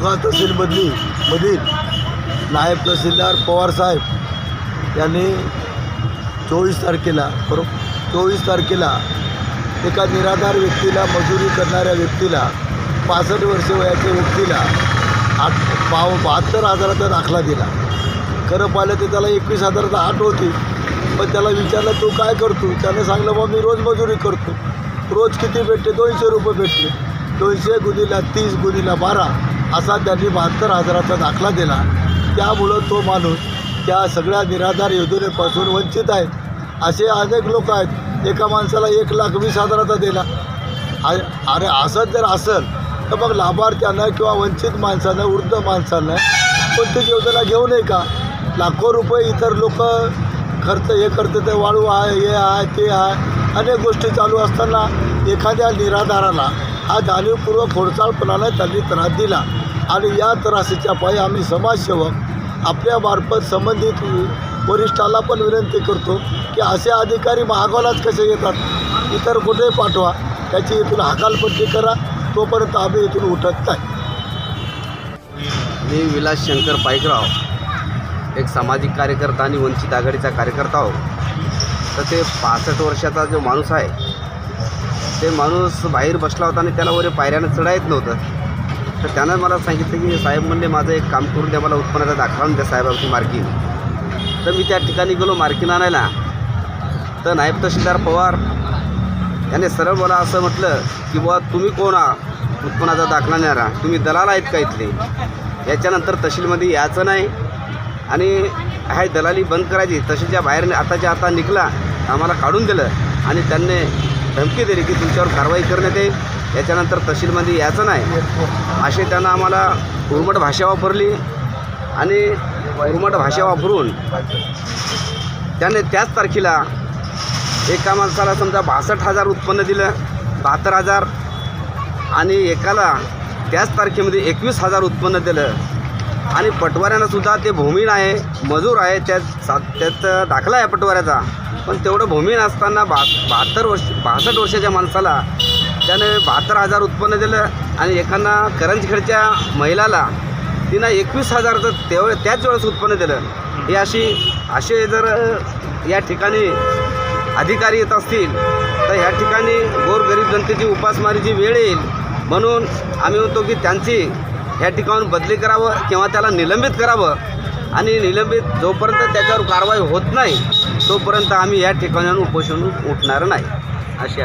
मोखाळ तहसील बदली मधील. नायब तहसीलदार पवारसाहेब यांनी चोवीस तारखेला बरो चोवीस तारखेला एका निराधार व्यक्तीला मजुरी करणाऱ्या व्यक्तीला पासष्ट वर्ष वयाच्या व्यक्तीला आठ पाव बहात्तर हजाराचा दाखला दिला. खरं पाहिलं तर त्याला एकवीस हजाराचा आठ होती पण त्याला विचारलं तू काय करतो? त्याने सांगलं बा मी रोज मजुरी करतो. रोज किती भेटते? दोनशे रुपये भेटले दोनशे गुणीला तीस गुदिला बारा. असा त्यांनी बहात्तर हजाराचा दाखला दिला. त्यामुळं तो माणूस त्या सगळ्या निराधार योजनेपासून वंचित आहे. असे अनेक लोक आहेत. एका माणसाला एक लाख वीस हजाराचा दिला. अरे असं जर असेल तर मग लाभार्थ्यांना किंवा वंचित माणसानं वृद्ध माणसानं कोणती योजना घेऊ नये का? लाखो रुपये इतर लोक खर्च हे करते ते वाळू आहे हे आहे ते आहे. अनेक गोष्टी चालू असताना एखाद्या निराधाराला हा जाणीवपूर्वक खोडसाळपणानं त्यांनी त्रास दिला. आणि या त्रासाच्या पायी आम्ही समाजसेवक आपल्यामार्फत संबंधित वरिष्ठाला पण विनंती करतो की असे अधिकारी महागालाच कसे येतात? इतर कुठेही पाठवा? त्याची इथून हकालपट्टी करा. तोपर्यंत आम्ही इथून उठत नाही मी विलास शंकर पाईकराव एक सामाजिक कार्यकर्ता आणि वंचित आघाडीचा कार्यकर्ता आहो. तर ते पासष्ट वर्षाचा जो माणूस आहे ते माणूस बाहेर बसला होता आणि त्याला वरे पायऱ्यानं चढा येत नव्हतं. तर त्यानं मला सांगितलं की साहेब म्हणले माझं एक काम करून द्या मला उत्पन्नाचा दाखला द्या साहेबांची मार्किंग तर मी त्या ठिकाणी गेलो मार्किंग आणायला. तर नायब तहसीलदार पवार याने सरळ मला असं म्हटलं की बुवा तुम्ही कोण आहात? उत्पन्नाचा दाखला न्यारा तुम्ही दलाल आहेत का इथले? याच्यानंतर तहसीलमध्ये यायचं नाही. आणि हाय दलाली बंद करायची. तहसीलच्या बाहेर आताच्या आता निघला आम्हाला काढून दिलं. आणि त्यांनी धमकी दिली की तुमच्यावर कारवाई करण्यात येईल. याच्यानंतर तहसीलमध्ये यायचं नाही. असे त्यांना आम्हाला उर्मट भाषा वापरली आणि उर्मट भाषा वापरून त्याने त्याच तारखेला एका माणसाला समजा बासष्ट हजार उत्पन्न दिलं बहात्तर हजार आणि एकाला त्याच तारखेमध्ये एकवीस हजार उत्पन्न दिलं. आणि पटवाऱ्यानंसुद्धा ते भूमीन आहे मजूर आहे त्यात सा त्यात दाखला आहे पटवाऱ्याचा. पण तेवढं भूमीन असताना बा बहात्तर वर्ष बासष्ट वर्षाच्या माणसाला त्याने बहात्तर हजार उत्पन्न दिलं आणि एखादा करंजखेडच्या महिलाला तिनं एकवीस हजारचं तेवढं त्याच वेळेस उत्पन्न दिलं. हे अशी असे जर या ठिकाणी अधिकारी येत असतील तर ह्या ठिकाणी गोरगरीब जनतेची उपासमारीची वेळ येईल. म्हणून आम्ही म्हणतो की त्यांची ह्या ठिकाणून बदली करावं किंवा त्याला निलंबित करावं. आणि निलंबित जोपर्यंत त्याच्यावर कारवाई होत नाही तोपर्यंत आम्ही या ठिकाणाहून उपोषण उठणार नाही. अशी